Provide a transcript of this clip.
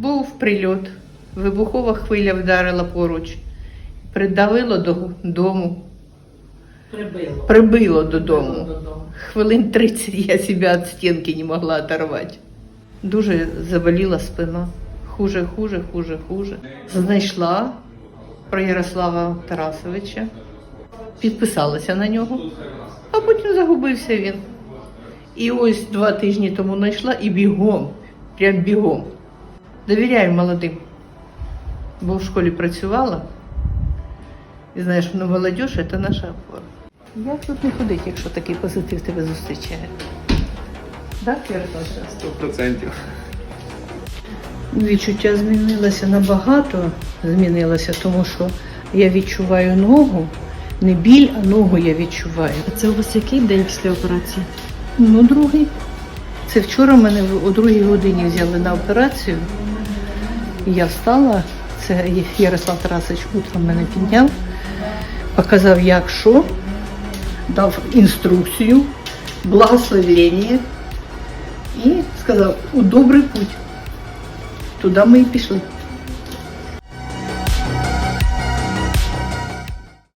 Був прильот, вибухова хвиля вдарила поруч, придавило до дому, Прибило. прибило додому. Додому. Хвилин 30 я себя від стінки не могла оторвати. Дуже заболіла спина. Хуже, хуже, хуже, хуже. Знайшла про Ярослава Тарасовича, підписалася на нього, а потім загубився він. І ось два тижні тому знайшла і бігом, прям бігом. Довіряю молодим. Бо в школі працювала. І знаєш, ну молодь це наша опора. Як тут не ходить, якщо такий позитив тебе зустрічає? Так, Ярослав? Сто процентів. Відчуття змінилося набагато, змінилося, тому що я відчуваю ногу, не біль, а ногу я відчуваю. А це у вас який день після операції? Ну, другий. Це вчора мене в- о другій годині взяли на операцію. Я встала, це Ярослав Тарасович утром мене підняв, показав, як що, дав інструкцію, благословення і сказав, у добрий путь. Туди ми і пішли.